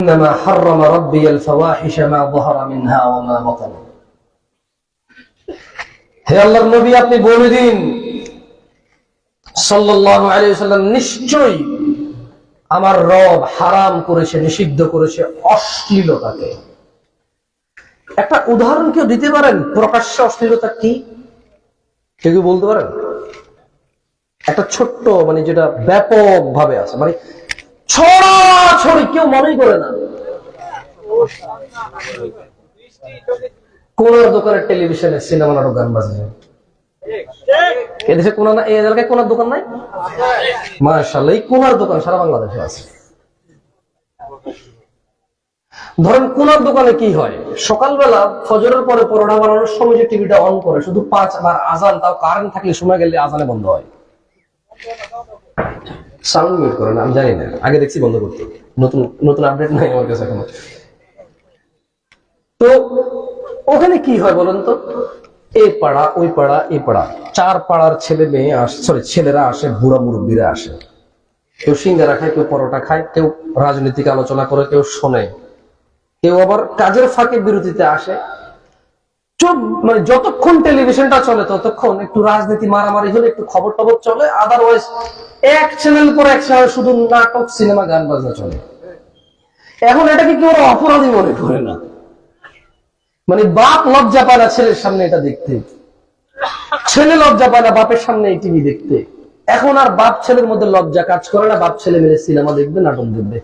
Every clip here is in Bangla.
إنما حرم ربي الفواحش ما ظهر منها وما بطن হে আল্লাহর নবী আপনি বলে দিন সাল্লাল্লাহু আলাইহি সাল্লাম নিশ্চয়ই আমার রব হারাম করেছে নিষিদ্ধ করেছে অশ্লীলতাকে একটা উদাহরণ কেউ দিতে পারেন প্রকাশ্য অশ্লীলতা কি কেউ কি বলতে পারেন একটা ছোট্ট মানে যেটা ব্যাপক ভাবে আছে মানে ছড়াছড়ি কেউ মনেই করে না। কোন দোকানের টেলিভিশনে সিনেমা নাটক গান বাজছে এদেশে কোন এই এলাকায় কোনার দোকান নাই? মার্শাল্লাহ এই কোনার দোকান সারা বাংলাদেশে আছে। ধরেন কোনার দোকানে কি হয়? সকালবেলা ফজরের পরে পরোটা বানানোর সময় যে টিভিটা অন করে, শুধু পাঁচ বার আজান, তাও কারেন্ট থাকলে সময় গেলে আজানে বন্ধ হয়। সাউন্ড মিউট করেন আমি জানি না। আগে দেখছি বন্ধ করতে। নতুন নতুন আপডেট নাই আমার কাছে এখনও। তো ওখানে কি হয় বলেন তো? এই পাড়া, ওই পাড়া এই পাড়া। চার পাড়ার ছেলে মেয়ে আসে সরি ছেলেরা আসে, বুড়া মুরব্বীরা আসে। কেউ সিঙ্গারা খায়, কেউ পরোটা খায়, কেউ রাজনৈতিক আলোচনা করে, কেউ শোনে। কেউ আবার কাজের ফাঁকে বিরতিতে আসে। মানে যতক্ষণ টেলিভিশনটা চলে, ততক্ষণ একটু রাজনীতি মারামারি হলে একটু খবর টবর চলে। আদারওয়াইজ এক চ্যানেল পর এক চ্যানেল শুধু নাটক সিনেমা গান বাজনা চলে। এখন এটাকে কেউ ওরা অপরাধী মনে করে না? মানে বাপ লজ্জা পায় না ছেলের সামনে এটা দেখতে। ছেলে লজ্জা পায় না বাপের সামনে এই টিভি দেখতে। এখন আর বাপ ছেলের মধ্যে লজ্জা কাজ করে না, বাপ ছেলে মিলে সিনেমা দেখবে, নাটক দেখবে।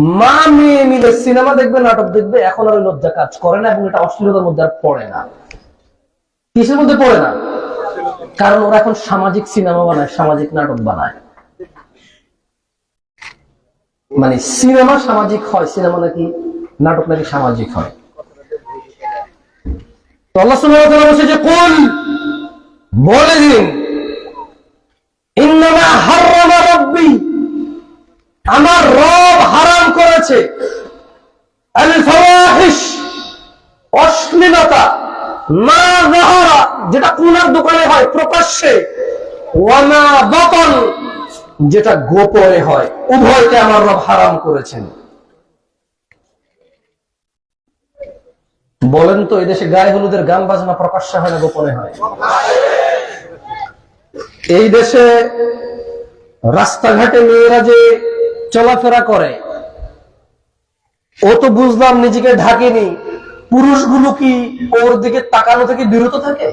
মা মেয়ে মিলে সিনেমা দেখবে, নাটক দেখবে, এখন আর ওই লজ্জা কাজ করে না এবং এটা অশ্লীলতার মধ্যে আর পড়ে না। কিসের মধ্যে পড়ে না? কারণ ওরা এখন সামাজিক সিনেমা বানায়, সামাজিক নাটক বানায়। মানে সিনেমা সামাজিক হয়, সিনেমা নাকি, নাটক নাকি সামাজিক হয়। বলে দিন আমার রব হারাম করেছে। অশ্লীলতা, মা যাহারা যেটা কোনার দোকানে হয় প্রকাশ্যে, ওয়ামা বাতন, যেটা গোপনে হয়, উভয়কে আমার রব হারাম করেছেন। বলেন তো, এদেশে গায়ে হলুদের গান বাজনা প্রকাশ্যে হয় না গোপনে হয়? এই দেশে রাস্তাঘাটে মেয়েরা যে চলাফেরা করে। ও তো বুঝলাম নিজেকে ঢাকেনি। পুরুষগুলো কি ওর দিকে তাকানো থেকে বিরত থাকে?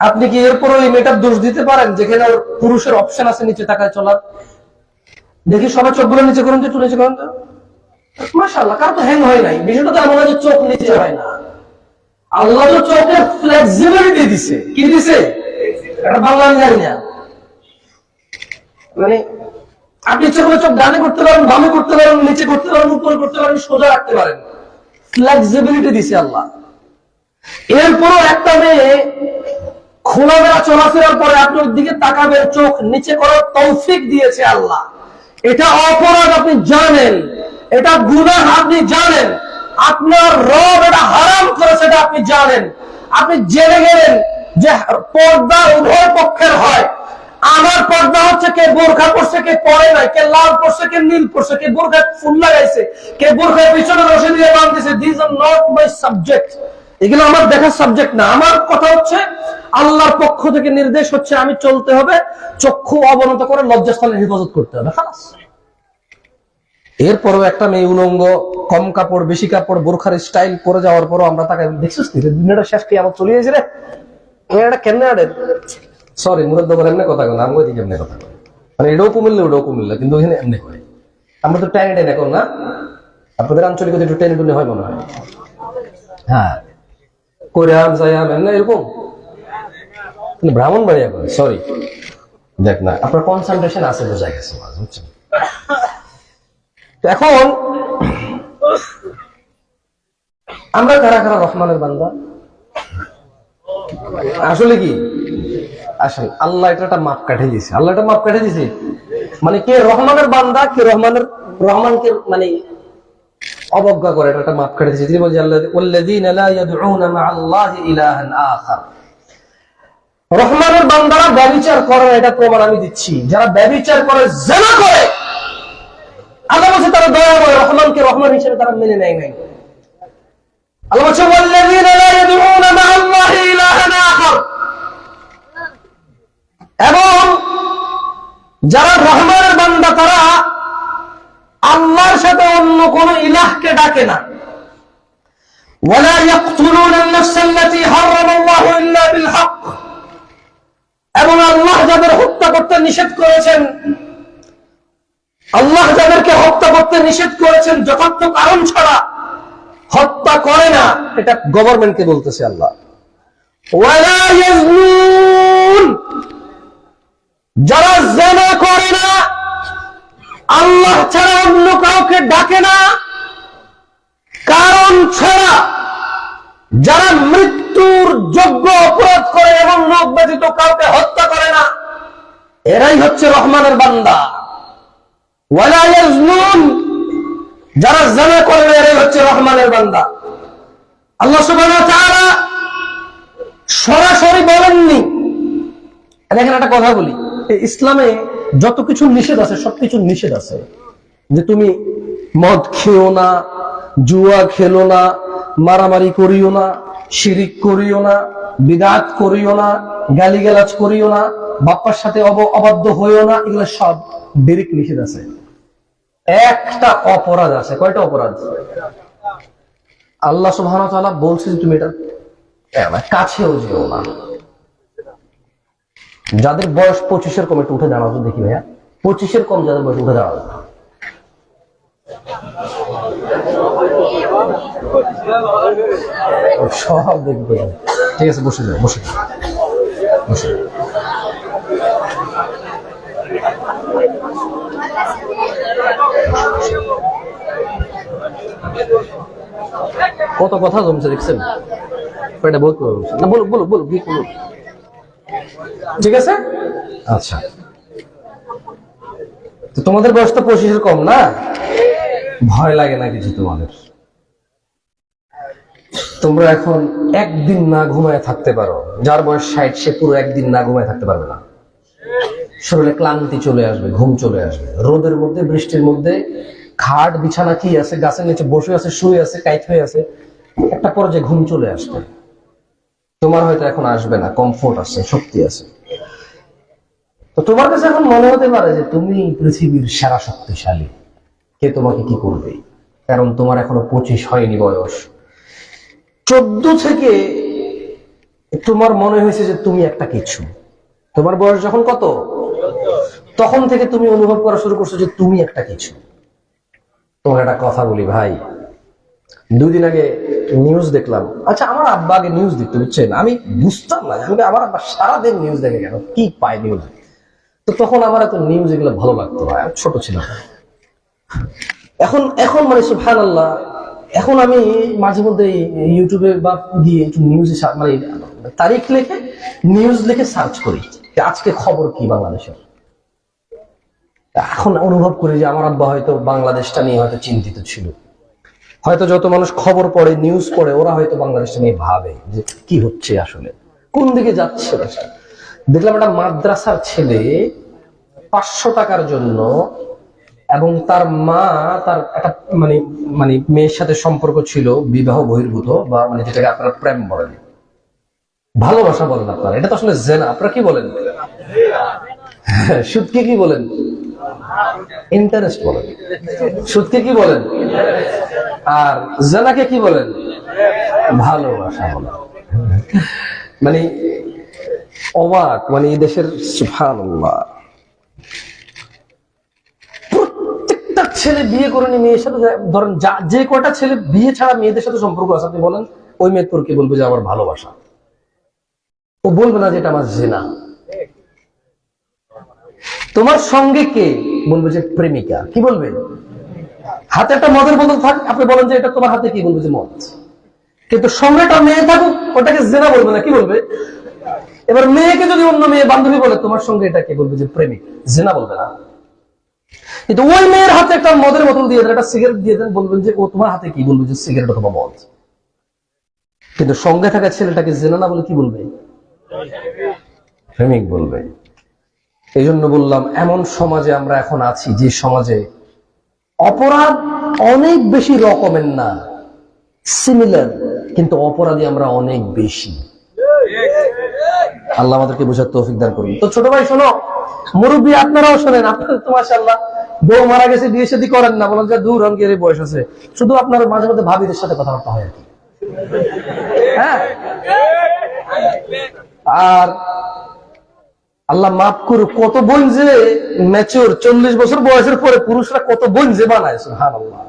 আপনি কি এরপর ওই মেয়েটার দোষ দিতে পারেন, যেখানে ওর পুরুষের অপশন আছে নিচে তাকায় চলার? দেখি সবাই চোখগুলো নিচে করুন একটু নিচে করুন তো। মাশাআল্লাহ, কার তো হ্যাং হয় হয় মানে আপনি ইচ্ছে করলে চোখ ডানে করতে পারেন, বামে করতে পারেন, নিচে করতে পারেন, উপরে করতে পারেন, সোজা রাখতে পারেন। ফ্লেক্সিবিলিটি দিছে আল্লাহ। এরপরও একটা মেয়ে খোলামেলা চলাফেরার পরে আপনার দিকে তাকাবেন চোখ নিচে করার তৌফিক দিয়েছে আল্লাহ। এটা অপরাধ, আপনি জানেন। এটা গুনাহ, আপনি জানেন। আপনার রব এটা হারাম করেছে এটা আপনি জানেন। আপনি জেনে গেলেন যে পর্দা উভয় পক্ষের হয়। আমার পর্দা হচ্ছে কে বোরখা পড়ছে কে পরে নাই, কে লাল পড়ছে কে নীল পড়ছে কে বোরখা ফুল লাগাইছে, কে বোরখা পিছনে রসে দিয়ে বাঁধতেছে। This are not my subject এগুলো আমার দেখার সাবজেক্ট না। আমার কথা হচ্ছে, আল্লাহর পক্ষ থেকে নির্দেশ হচ্ছে আমি চলতে হবে, চক্ষু অবনত করে লজ্জাস্থানে হেফাজত করতে হবে, খালাস। এরপরও একটা মেয়ে উলঙ্গ, কম কাপড়, বেশি কাপড়, বোরখার স্টাইল পরে যাওয়ার পরও আমরা তাকে দেখছিস দুনিয়াটা শেষ কি আমার চলে গেছে রে? এটা কেন সরি দোকান এমনি কথা কয় আমি ওইদিকে এমনি কথা কয়। মানে এটাও কুমিল্লা ওটাও কুমিল্লা কিন্তু ওইখানে এমনি হয় আমরা তো টেনে টেনে এখন না, আপনাদের আঞ্চলিকতা একটু টেনে টুনে হয় মনে হয়। হ্যাঁ। কোরিয়াম সায়াম, এমনি এরকম। ব্রাহ্মণ বাড়িয়া করে সরি দেখ না, আপনার কনসেন্ট্রেশন আছে বোঝা গেছে বুঝছেন? এখন, আমরা কারা কারা রহমানের বান্দা? আসলে কি? আসেন, আল্লাহ এটা একটা মাপ কাটে দিয়েছে। আল্লাহ এটা মাপ কাটে দিয়েছে? মানে কে রহমানের বান্দা, কে রহমানের, রহমানকে মানে অবজ্ঞা করে এটা একটা মাপ কাটে দিয়েছে। তিনি বলছেন, আল্লাহ রহমানের বান্দারা ব্যভিচার করে এটা প্রমাণ আমি দিচ্ছি। যারা ব্যভিচার করে, জেনা করে। আল্লাহ বলছে, তারা দয়াময় রহমানকে রহমান হিসেবে তারা মেনে নেয় নাই। আল্লাহ বলছে এবং যারা রহমানের বান্দা, তারা আল্লাহর সাথে অন্য কোন ইলাহকে ডাকে না। এবং আল্লাহ যাদের হত্যা করতে নিষেধ করেছেন, আল্লাহ যাদেরকে হত্যা করতে নিষেধ করেছেন, যথার্থ কারণ ছাড়া হত্যা করে না, এটা গভর্নমেন্টকে বলতেছে আল্লাহ। ওয়ালা যারা জেনা করে না, আল্লাহ ছাড়া অন্য কাউকে ডাকে না। কারণ ছাড়া যারা মৃত্যুর যোগ্য অপরাধ করে এবং লোক ব্যতীত কাউকে হত্যা করে না, এরাই হচ্ছে রহমানের বান্দা। যারা জানা করে না, এরাই হচ্ছে রহমানের বান্দা। আল্লাহ সরাসরি বলেননি। দেখেন একটা কথা বলি। ইসলামে যত কিছু নিষেধ আছে, সবকিছু নিষেধ আছে। যে তুমি মদ খেও না, জুয়া খেলো না, মারামারি করিও না, শিরিক করিও না, বিদাত করিও না, গালিগালাজ করিও না, বাপ্পার সাথে অবাধ্য হইও না, এগুলো সব বেরিক নিষেধ আছে। একটা অপরাধ আছে। কয়টা অপরাধ? আল্লাহ তাআলা বলছে যে তুমি এটা কাছেও যেও না। যাদের বয়স পঁচিশের কম, একটু উঠে দাঁড়াও দেখি ভাইয়া। পঁচিশের কম, যাদের বয়স, উঠে দাঁড়াও। সব দেখবে ঠিক আছে, বসে বসে বসে কত কথা জমছে, দেখছেন? এটা বলো বলো বলো বলো ঠিক আছে? আচ্ছা। তো তোমাদের বয়স তো পঁচিশের কম না? ভয় লাগে না কিছু তোমাদের। তোমরা এখন একদিন না ঘুমায় থাকতে পারো। যার বয়স ষাট, সে পুরো একদিন না ঘুমায় থাকতে পারবে না। শরীরে ক্লান্তি চলে আসবে, ঘুম চলে আসবে। রোদের মধ্যে, বৃষ্টির মধ্যে, খাট, বিছানা কি আছে, গাছের নিচে বসে আছে, শুয়ে আছে কাইট হয়ে আছে, একটা পর্যায়ে ঘুম চলে আসবে। তোমার হয়তো এখন আসবে না কমফোর্ট আছে, শক্তি আছে। তো তোমার কাছে এখন মনে হতে পারে যে তুমি পৃথিবীর সেরা শক্তিশালী। কে তোমাকে কি করবে? কারণ তোমার এখনও পঁচিশ হয়নি বয়স। চোদ্দ থেকে তোমার মনে হয়েছে যে তুমি একটা কিছু। তোমার বয়স যখন কত? তখন থেকে তুমি অনুভব করা শুরু করছ যে তুমি একটা কিছু। তোমার একটা কথা বলি ভাই দুই দিন আগে নিউজ দেখলাম। আচ্ছা আমার আব্বা আগে নিউজ দেখতে, বুঝছেন? আমি বুঝতাম না আমি আমার আব্বা সারাদিন নিউজ দেখে গেল কি পায় নিউজ তো তখন আমার এত নিউজ এগুলো ভালো লাগতো ছোট ছিলাম। এখন এখন মানে সুফান আল্লাহ এখন আমি মাঝে মধ্যে ইউটিউবে বা গিয়ে একটু নিউজে মানে তারিখ লিখে নিউজ লিখে সার্চ করি আজকে খবর কি বাংলাদেশের। এখন অনুভব করি যে আমার আব্বা হয়তো বাংলাদেশটা নিয়ে হয়তো চিন্তিত ছিল। হয়তো যত মানুষ খবর পড়ে নিউজ পড়ে, ওরা হয়তো বাংলাদেশ নিয়ে ভাবে যে কি হচ্ছে আসলে। কোন দিকে যাচ্ছে দেখলাম একটা মাদ্রাসার ছেলে পাঁচশো টাকার জন্য এবং তার মা, তার একটা মানে মানে মেয়ের সাথে সম্পর্ক ছিল, বিবাহ বহির্ভূত বা মানে যেটাকে আপনারা প্রেম বলেন। ভালোবাসা বলেন আপনারা। এটা তো আসলে জেনা। আপনারা কি বলেন? সুদকে কি বলেন? ইন্টারেস্ট বলেন। সুদকে কি বলেন? আর জেনাকে কি বলেন? ভালোবাসা বলেন। মানে অবাক মানে এই দেশের প্রত্যেকটা ছেলে বিয়ে করে নি মেয়ের সাথে ধরেন যা কয়টা ছেলে বিয়ে ছাড়া মেয়েদের সাথে সম্পর্ক আছে, আপনি বলেন, ওই মেয়ে তোরকে বলবে যে আমার ভালোবাসা? ও বলবে না যে এটা আমার জেনা। তোমার সঙ্গে কে বলবে যে প্রেমিকা? কি বলবে? হাতে একটা মদের বোতল থাক, আপনি বলেন যে এটা তোমার হাতে কি বলবে যে মদ? কিন্তু সঙ্গেটা মেয়ে থাকুক, ওটাকে জেনা বলবে না, কি বলবে? এবার মেয়েকে যদি অন্য মেয়ে বান্ধবী বলে, তোমার সঙ্গে এটা কে বলবে যে প্রেমিক? জেনা বলবে না। কিন্তু ওই মেয়ের হাতে একটা মদের বোতল দিয়ে দেন, একটা সিগারেট দিয়ে দেন, বলবেন যে ও তোমার হাতে কি বলবে যে সিগারেট অথবা মদ? কিন্তু সঙ্গে থাকা ছেলেটাকে জেনা না বলে কি বলবে? প্রেমিক বলবে। এই জন্য বললাম, এমন সমাজে আমরা এখন আছি, যে সমাজে অপরাধ অনেক বেশি রকমের না। সিমিলার কিন্তু অপরাধী আমরা অনেক বেশি। আল্লাহ আমাদেরকে বোঝার তৌফিক দান করুন। তো ছোট ভাই, শোনো, মুরব্বী আপনারাও শোনেন, আপনারা তো মাশাআল্লাহ বউ মারা গেছে, বিয়ে শাদী করেন না বলেন যে দূর অঙ্কের বয়স আছে। শুধু আপনার মাঝে মধ্যে ভাবিদের সাথে কথাবার্তা হয় আর হ্যাঁ? আর আল্লাহ মাফ করুক, কত বোন যে ম্যাচিওর চল্লিশ বছর বয়সের পরে পুরুষরা কত বোন যে বানায়, সুবহানাল্লাহ।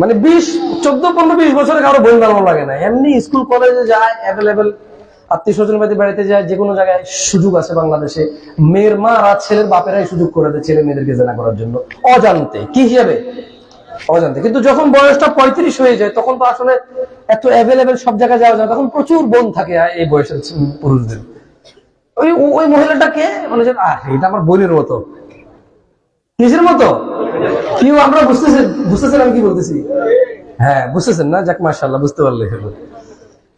মানে বিশ, চোদ্দ, পনেরো, বিশ বছরে কারও বোন বানানো লাগে না। এমনি স্কুল, কলেজে যায় অ্যাভেলেবেল আত্মীয় স্বজন বাড়িতে বাড়িতে যায়, যে কোনো জায়গায় সুযোগ আছে বাংলাদেশে। মেয়ের মা আর ছেলের বাপেরাই সুযোগ করে দেয় ছেলে মেয়েদেরকে জেনা করার জন্য। অজান্তে, কি হিসাবে? অজান্তে। কিন্তু যখন বয়সটা পঁয়ত্রিশ হয়ে যায়, তখন তো আসলে এত অ্যাভেলেবেল সব জায়গায় যাওয়া যায় তখন প্রচুর বোন থাকে এই বয়সের পুরুষদের। ওই ওই মহিলাটাকে মানে যে, আহ এটা আমার বোনের মতো। কিসের মতো? আমরা বুঝতেছেন? বুঝতেছেন আমি কি বলতেছি? হ্যাঁ বুঝতেছেন না? যাক বুঝতে পারলে।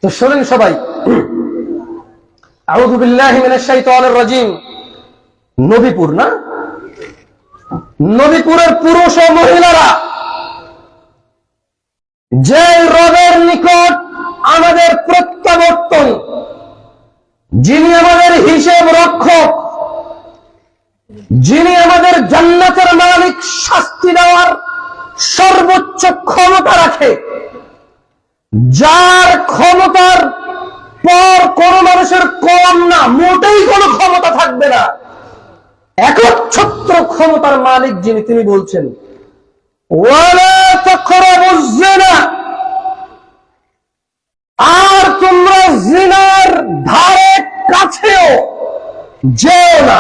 তো শোনেন সবাই। আউযু বিল্লাহি মিনাশ শাইতানির রাজিম। নবীপুর না? নবীপুরের পুরুষ ও মহিলারা যে রবের নিকট আমাদের প্রত্যাবর্তন যিনি আমাদের হিসেব রক্ষক, যিনি আমাদের জান্নাতের মালিক শাস্তি দেওয়ার সর্বোচ্চ ক্ষমতা রাখে, যার ক্ষমতার পর কোন মানুষের কম না, মোটেই কোনো ক্ষমতা থাকবে না। একচ্ছত্র ক্ষমতার মালিক যিনি, তিনি বলছেন আর তোমরা জিনার ধারে কাছেও যেও না